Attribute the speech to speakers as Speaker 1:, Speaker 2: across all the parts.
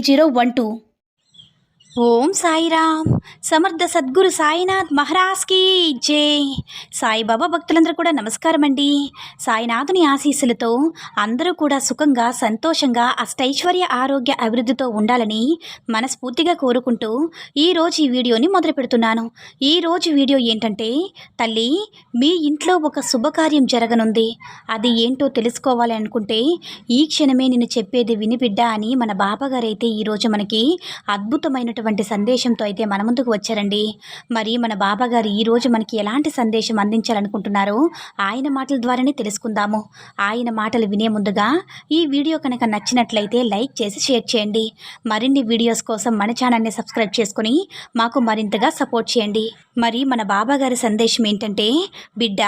Speaker 1: zero one two Om Sairam. సమర్థ సద్గురు సాయినాథ్ మహారాజ్కి జై. సాయిబాబా భక్తులందరూ కూడా నమస్కారం అండి సాయినాథుని ఆశీస్సులతో అందరూ కూడా సుఖంగా సంతోషంగా అష్టైశ్వర్య ఆరోగ్య అభివృద్ధితో ఉండాలని మనస్ఫూర్తిగా కోరుకుంటూ ఈరోజు ఈ వీడియోని మొదలు పెడుతున్నాను. ఈరోజు వీడియో ఏంటంటే తల్లి మీ ఇంట్లో ఒక శుభకార్యం జరగనుంది. అది ఏంటో తెలుసుకోవాలి అనుకుంటే ఈ క్షణమే నేను చెప్పేది వినిబిడ్డ అని మన బాబాగారైతే ఈరోజు మనకి అద్భుతమైనటువంటి సందేశంతో అయితే మన ముందుకు వచ్చారండి. మరి మన బాబాగారు ఈరోజు మనకి ఎలాంటి సందేశం అందించాలనుకుంటున్నారో ఆయన మాటల ద్వారానే తెలుసుకుందాము. ఆయన మాటలు వినే ముందుగా ఈ వీడియో కనుక నచ్చినట్లయితే లైక్ చేసి షేర్ చేయండి. మరిన్ని వీడియోస్ కోసం మన ఛానల్ని సబ్స్క్రైబ్ చేసుకుని మాకు మరింతగా సపోర్ట్ చేయండి. మరి మన బాబాగారి సందేశం ఏంటంటే బిడ్డ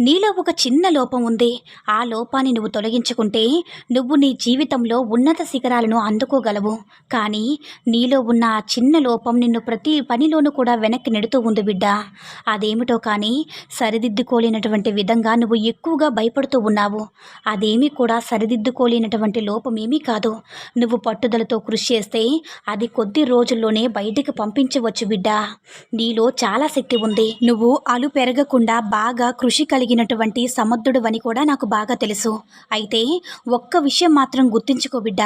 Speaker 1: నీలో ఒక చిన్న లోపం ఉంది. ఆ లోపాన్ని నువ్వు తొలగించుకుంటే నువ్వు నీ జీవితంలో ఉన్నత శిఖరాలను అందుకోగలవు. కానీ నీలో ఉన్న ఆ చిన్న లోపం నిన్ను ప్రతి పనిలోనూ కూడా వెనక్కి నెడుతూ ఉంది బిడ్డ. అదేమిటో కానీ సరిదిద్దుకోలేనటువంటి విధంగా నువ్వు ఎక్కువగా భయపడుతూ ఉన్నావు. అదేమీ కూడా సరిదిద్దుకోలేనటువంటి లోపమేమీ కాదు. నువ్వు పట్టుదలతో కృషి చేస్తే అది కొద్ది రోజుల్లోనే బయటికి పంపించవచ్చు బిడ్డ. నీలో చాలా శక్తి ఉంది. నువ్వు అలు పెరగకుండా బాగా కృషి కలిగినటువంటి సమర్థుడు అని కూడా నాకు బాగా తెలుసు. అయితే ఒక్క విషయం మాత్రం గుర్తుంచుకో బిడ్డ.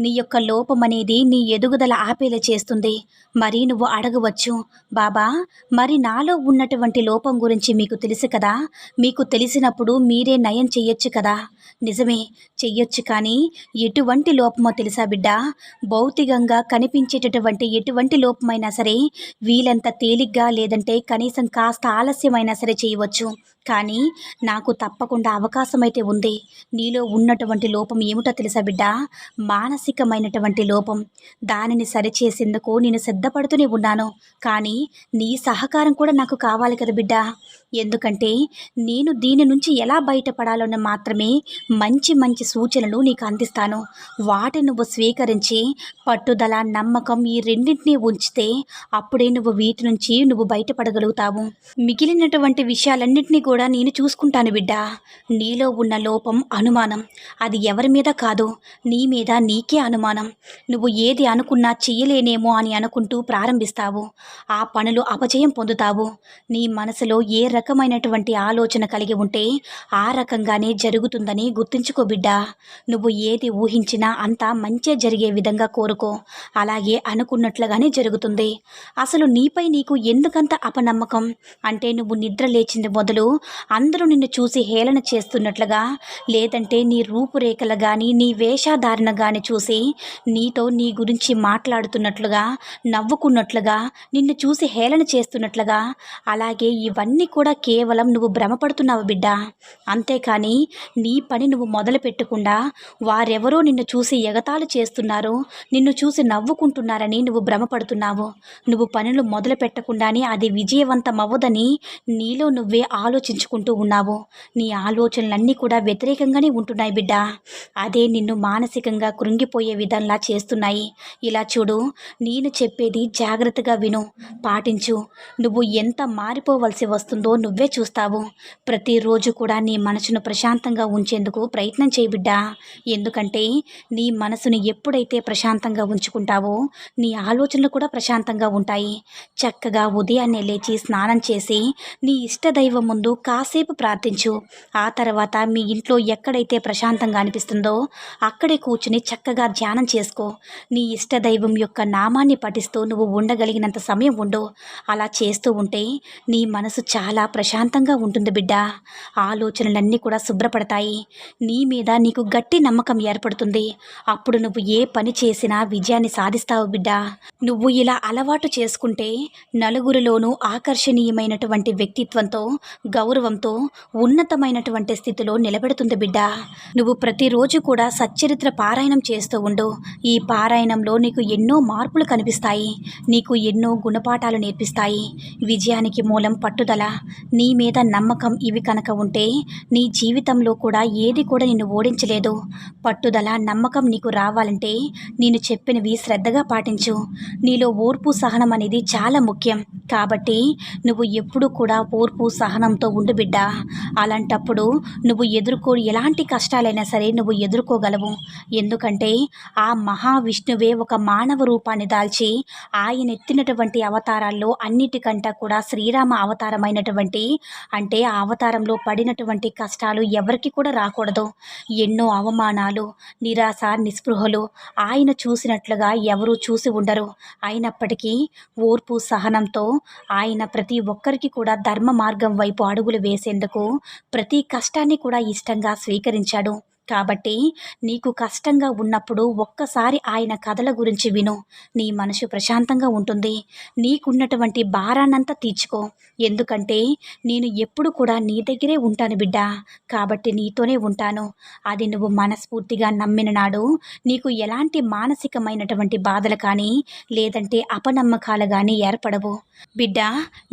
Speaker 1: నీ యొక్క లోపం అనేది నీ ఎదుగుదల ఆపేలా చేస్తుంది. మరి నువ్వు అడగవచ్చు బాబా మరి నాలో ఉన్నటువంటి లోపం గురించి మీకు తెలుసు కదా? మీకు తెలిసినప్పుడు మీరే నయం చెయ్యొచ్చు కదా? నిజమే చెయ్యొచ్చు కానీ ఎటువంటి లోపమో తెలుసా బిడ్డ? భౌతికంగా కనిపించేటటువంటి ఎటువంటి లోపమైనా సరే వీలంత తేలిగ్గా లేదంటే కనీసం కాస్త ఆలస్యమైనా సరే చేయవచ్చు. కానీ నాకు తప్పకుండా అవకాశం అయితే ఉంది. నీలో ఉన్నటువంటి లోపం ఏమిటో తెలుసా బిడ్డ? మానసికమైనటువంటి లోపం. దానిని సరిచేసేందుకు నేను సిద్ధపడుతూనే ఉన్నాను. కానీ నీ సహకారం కూడా నాకు కావాలి కదా బిడ్డ. ఎందుకంటే నేను దీని నుంచి ఎలా బయటపడాలని మాత్రమే మంచి మంచి సూచనలు నీకు అందిస్తాను. వాటి నువ్వు స్వీకరించి పట్టుదల నమ్మకం ఈ రెండింటినీ ఉంచితే అప్పుడే నువ్వు వీటి నుంచి నువ్వు బయటపడగలుగుతావు. మిగిలినటువంటి విషయాలన్నింటినీ కూడా కూడా నేను చూసుకుంటాను బిడ్డ. నీలో ఉన్న లోపం అనుమానం. అది ఎవరి మీద కాదు. నీ మీద నీకే అనుమానం. నువ్వు ఏది అనుకున్నా చెయ్యలేనేమో అని అనుకుంటూ ప్రారంభిస్తావు. ఆ పనులు అపజయం పొందుతావు. నీ మనసులో ఏ రకమైనటువంటి ఆలోచన కలిగి ఉంటే ఆ రకంగానే జరుగుతుందని గుర్తుంచుకో బిడ్డ. నువ్వు ఏది ఊహించినా అంతా మంచే జరిగే విధంగా కోరుకో. అలాగే అనుకున్నట్లుగానే జరుగుతుంది. అసలు నీపై నీకు ఎందుకంత అపనమ్మకం? అంటే నువ్వు నిద్ర లేచింది మొదలు అందరూ నిన్ను చూసి హేళన చేస్తున్నట్లుగా లేదంటే నీ రూపురేఖలు కానీ నీ వేషధారణ కానీ చూసి నీతో నీ గురించి మాట్లాడుతున్నట్లుగా నవ్వుకున్నట్లుగా నిన్ను చూసి హేళన చేస్తున్నట్లుగా అలాగే ఇవన్నీ కూడా కేవలం నువ్వు భ్రమపడుతున్నావు బిడ్డ. అంతేకాని నీ పని నువ్వు మొదలు పెట్టకుండా వారెవరో నిన్ను చూసి ఎగతాళి చేస్తున్నారు నిన్ను చూసి నవ్వుకుంటున్నారని నువ్వు భ్రమపడుతున్నావు. నువ్వు పనులు మొదలు పెట్టకుండానే అది విజయవంతం అవ్వదని నీలో నువ్వే ఆలోచించుకుంటూ ఉన్నావు? నీ ఆలోచనలన్నీ కూడా వ్యతిరేకంగానే ఉంటున్నాయి బిడ్డ. అదే నిన్ను మానసికంగా కృంగిపోయే విధంలా చేస్తున్నాయి. ఇలా చూడు నేను చెప్పేది జాగ్రత్తగా విను. పాటించు నువ్వు ఎంత మారిపోవలసి వస్తుందో నువ్వే చూస్తావు. ప్రతిరోజు కూడా నీ మనసును ప్రశాంతంగా ఉంచేందుకు ప్రయత్నం చేయి బిడ్డ. ఎందుకంటే నీ మనసును ఎప్పుడైతే ప్రశాంతంగా ఉంచుకుంటావో నీ ఆలోచనలు కూడా ప్రశాంతంగా ఉంటాయి. చక్కగా ఉదయాన్నే లేచి స్నానం చేసి నీ ఇష్టదైవం ముందు కాసేపు ప్రార్థించు. ఆ తర్వాత మీ ఇంట్లో ఎక్కడైతే ప్రశాంతంగా అనిపిస్తుందో అక్కడే కూర్చుని చక్కగా ధ్యానం చేసుకో. నీ ఇష్టదైవం యొక్క నామాన్ని పఠిస్తూ నువ్వు ఉండగలిగినంత సమయం ఉండు. అలా చేస్తూ ఉంటే నీ మనసు చాలా ప్రశాంతంగా ఉంటుంది బిడ్డ. ఆలోచనలన్నీ కూడా శుభ్రపడతాయి. నీ మీద నీకు గట్టి నమ్మకం ఏర్పడుతుంది. అప్పుడు నువ్వు ఏ పని చేసినా విజయాన్ని సాధిస్తావు బిడ్డ. నువ్వు ఇలా అలవాటు చేసుకుంటే నలుగురిలోనూ ఆకర్షణీయమైనటువంటి వ్యక్తిత్వంతో గౌరవంతో ఉన్నతమైనటువంటి స్థితిలో నిలబెడుతుంది బిడ్డ. నువ్వు ప్రతిరోజు కూడా సచ్చరిత్ర పారాయణం చేస్తూ ఉండు. ఈ పారాయణంలో నీకు ఎన్నో మార్పులు కనిపిస్తాయి. నీకు ఎన్నో గుణపాఠాలు నేర్పిస్తాయి. విజయానికి మూలం పట్టుదల. నీ మీద నమ్మకం ఇవి కనుక ఉంటే నీ జీవితంలో కూడా ఏది కూడా నిన్ను ఓడించలేదు. పట్టుదల నమ్మకం నీకు రావాలంటే నేను చెప్పినవి శ్రద్ధగా పాటించు. నీలో ఓర్పు సహనం అనేది చాలా ముఖ్యం. కాబట్టి నువ్వు ఎప్పుడు కూడా ఓర్పు సహనంతో ఉండు బిడ్డ. అలాంటప్పుడు నువ్వు ఎదుర్కో ఎలాంటి కష్టాలైనా సరే నువ్వు ఎదుర్కోగలవు. ఎందుకంటే ఆ మహావిష్ణువే ఒక మానవ రూపాన్ని దాల్చి ఆయన ఎత్తినటువంటి అవతారాల్లో అన్నిటికంట కూడా శ్రీరామ అవతారమైనటువంటి అంటే ఆ అవతారంలో పడినటువంటి కష్టాలు ఎవరికి కూడా రాకూడదు. ఎన్నో అవమానాలు నిరాశ నిస్పృహలు ఆయన చూసినట్లుగా ఎవరూ చూసి ఉండరు. అయినప్పటికీ ఓర్పు సహనంతో ఆయన ప్రతి ఒక్కరికి కూడా ధర్మ మార్గం వైపు అడుగులు వేసేందుకు ప్రతి కష్టాన్ని కూడా ఇష్టంగా స్వీకరించాడు. కాబట్టి నీకు కష్టంగా ఉన్నప్పుడు ఒక్కసారి ఆయన కథల గురించి విను. నీ మనసు ప్రశాంతంగా ఉంటుంది. నీకున్నటువంటి భారాన్నంతా తీర్చుకో. ఎందుకంటే నేను ఎప్పుడు కూడా నీ దగ్గరే ఉంటాను బిడ్డ. కాబట్టి నీతోనే ఉంటాను. అది నువ్వు మనస్ఫూర్తిగా నమ్మిన నాడు నీకు ఎలాంటి మానసికమైనటువంటి బాధలు కానీ లేదంటే అపనమ్మకాలు కానీ ఏర్పడవు. బిడ్డ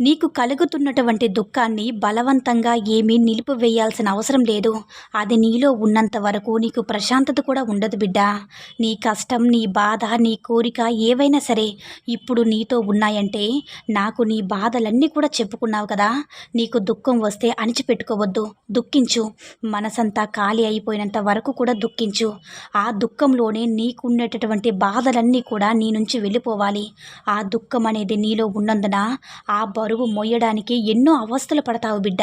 Speaker 1: నీకు కలుగుతున్నటువంటి దుఃఖాన్ని బలవంతంగా ఏమీ నిలిపివేయాల్సిన అవసరం లేదు. అది నీలో ఉన్నంత వరకు నీకు ప్రశాంతత కూడా ఉండదు బిడ్డ. నీ కష్టం నీ బాధ నీ కోరిక ఏవైనా సరే ఇప్పుడు నీతో ఉన్నాయంటే నాకు నీ బాధలన్నీ కూడా చెప్పుకున్నావు కదా. నీకు దుఃఖం వస్తే అణిచిపెట్టుకోవద్దు. దుఃఖించు. మనసంతా ఖాళీ అయిపోయినంత వరకు కూడా దుఃఖించు. ఆ దుఃఖంలోనే నీకున్నటువంటి బాధలన్నీ కూడా నీ నుంచి వెళ్ళిపోవాలి. ఆ దుఃఖం అనేది నీలో ఉన్నందున ఆ బరువు మోయడానికి ఎన్నో అవస్థలు పడతావు బిడ్డ.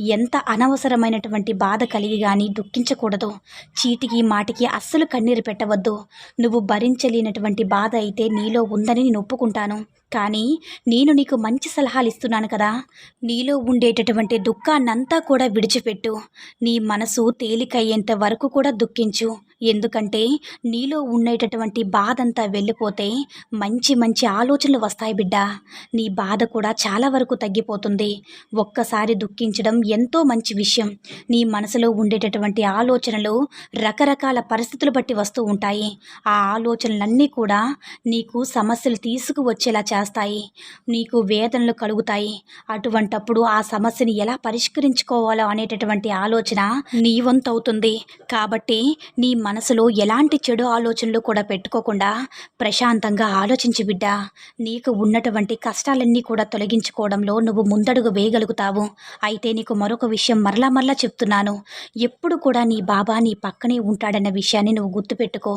Speaker 1: ఎంత అనవసరమైనటువంటి బాధ కలిగి కానీ దుఃఖించకూడదు. చీటికి మాటికి అస్సలు కన్నీరు పెట్టవద్దు. నువ్వు భరించలేనటువంటి బాధ అయితే నీలో ఉందని నేను ఒప్పుకుంటాను. కానీ నేను నీకు మంచి సలహాలు ఇస్తున్నాను కదా. నీలో ఉండేటటువంటి దుఃఖాన్నంతా కూడా విడిచిపెట్టు. నీ మనసు తేలికయ్యేంత వరకు కూడా దుఃఖించు. ఎందుకంటే నీలో ఉండేటటువంటి బాధ అంతా వెళ్ళిపోతే మంచి మంచి ఆలోచనలు వస్తాయి బిడ్డ. నీ బాధ కూడా చాలా వరకు తగ్గిపోతుంది. ఒక్కసారి దుఃఖించడం ఎంతో మంచి విషయం. నీ మనసులో ఉండేటటువంటి ఆలోచనలు రకరకాల పరిస్థితులు బట్టి వస్తూ ఉంటాయి. ఆ ఆలోచనలన్నీ కూడా నీకు సమస్యలు తీసుకువచ్చేలా చేస్తాయి. నీకు వేదనలు కలుగుతాయి. అటువంటప్పుడు ఆ సమస్యని ఎలా పరిష్కరించుకోవాలో అనేటటువంటి ఆలోచన నీ వంతవుతుంది. కాబట్టి నీ మనసులో ఎలాంటి చెడు ఆలోచనలు కూడా పెట్టుకోకుండా ప్రశాంతంగా ఆలోచించి బిడ్డా. నీకు ఉన్నటువంటి కష్టాలన్నీ కూడా తొలగించుకోవడంలో నువ్వు ముందడుగు వేయగలుగుతావు. అయితే నీకు మరొక విషయం మరలా మరలా చెప్తున్నాను. ఎప్పుడు కూడా నీ బాబా నీ పక్కనే ఉంటాడన్న విషయాన్ని నువ్వు గుర్తుపెట్టుకో.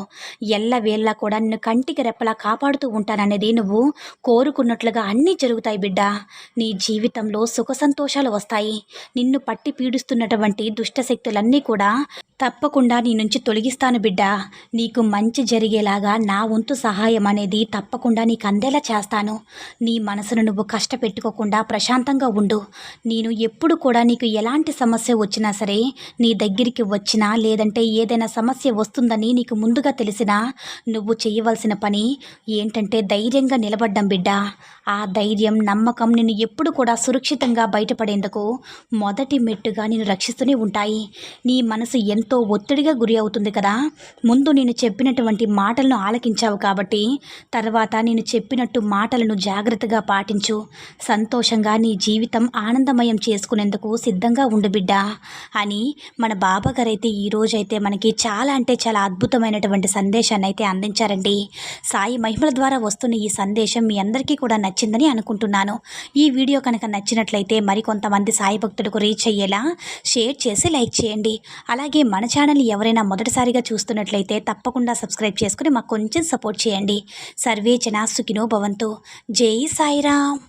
Speaker 1: ఎల్లవేళ్ళ కూడా నిన్ను కంటికి రెప్పలా కాపాడుతూ ఉంటాననేది నువ్వు కోరుకున్నట్లుగా అన్నీ జరుగుతాయి బిడ్డా. నీ జీవితంలో సుఖ సంతోషాలు వస్తాయి. నిన్ను పట్టి పీడిస్తున్నటువంటి దుష్టశక్తులన్నీ కూడా తప్పకుండా నీ నుంచి చేస్తాను బిడ్డ నీకు మంచి జరిగేలాగా నా వంతు సహాయం అనేది తప్పకుండా నీకు అందేలా చేస్తాను. నీ మనసును నువ్వు కష్టపెట్టుకోకుండా ప్రశాంతంగా ఉండు. నేను ఎప్పుడు కూడా నీకు ఎలాంటి సమస్య వచ్చినా సరే నీ దగ్గరికి వచ్చినా లేదంటే ఏదైనా సమస్య వస్తుందని నీకు ముందుగా తెలిసినా నువ్వు చేయవలసిన పని ఏంటంటే ధైర్యంగా నిలబడ్డం బిడ్డ. ఆ ధైర్యం నమ్మకం నిన్ను ఎప్పుడు కూడా సురక్షితంగా బయటపడేందుకు మొదటి మెట్టుగా నేను రక్షిస్తూనే ఉంటాయి. నీ మనసు ఎంతో ఒత్తిడిగా గురి అవుతుంది కదా ముందు నేను చెప్పినటువంటి మాటలను ఆలకించావు కాబట్టి తర్వాత నేను చెప్పినట్టు మాటలను జాగ్రత్తగా పాటించు. సంతోషంగా నీ జీవితం ఆనందమయం చేసుకునేందుకు సిద్ధంగా ఉండు బిడ్డ అని మన బాబాగారైతే అయితే ఈరోజైతే మనకి చాలా అంటే చాలా అద్భుతమైనటువంటి సందేశాన్ని అయితే అందించారండి. సాయి మహిమల ద్వారా వస్తున్న ఈ సందేశం మీ అందరికీ కూడా నచ్చిందని అనుకుంటున్నాను. ఈ వీడియో కనుక నచ్చినట్లయితే మరికొంతమంది సాయి భక్తులకు రీచ్ అయ్యేలా షేర్ చేసి లైక్ చేయండి. అలాగే మన ఛానల్ ఎవరైనా మొదటిసారిగా చూస్తున్నట్లయితే తప్పకుండా సబ్స్క్రైబ్ చేసుకుని మాకు కొంచెం సపోర్ట్ చేయండి. సర్వే జనా సుఖినో భవంతు. జై సాయిరామ్.